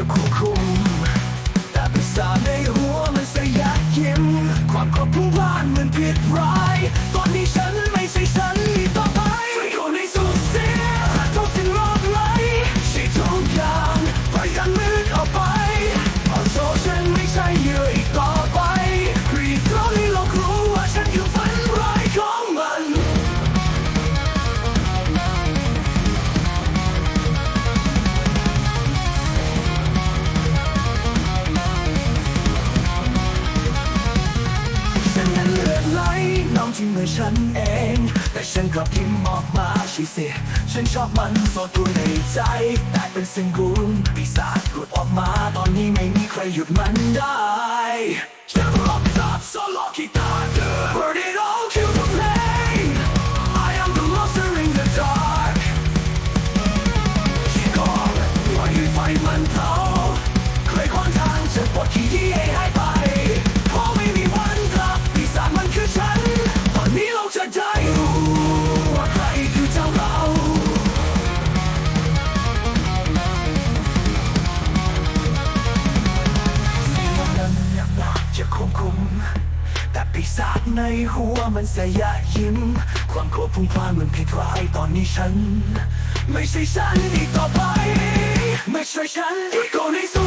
จะควบคุม แต่ภาษาในหัวมันสยายิ้มความควบคุม น้งที่มือฉันเอง แต่ฉันกลับทิมออกมาชิสิ ฉันชอบมันสดตัวในใจแต่เป็นสิ่งกุลปีศาจหลุดออกมาตอนนี้ไม่มีใครหยุดมันได้จะร็อกดับโซโล่กีตาร์เดิน Burn it all kill the pain I am the monster in the dark ที่ก่อนปล่อยให้ไฟมันเผาเคยขวางทางจะปลดขี้ที่ให้ อยากจะควบคุมแต่ปีศาจในหัวมันสยะยิ้ม ความโกรธพุ่งพลานมันคล้ายตอนนี้ฉัน ไม่ใช่ฉันอีกต่อไป ไม่ใช่ฉันอีกคนใน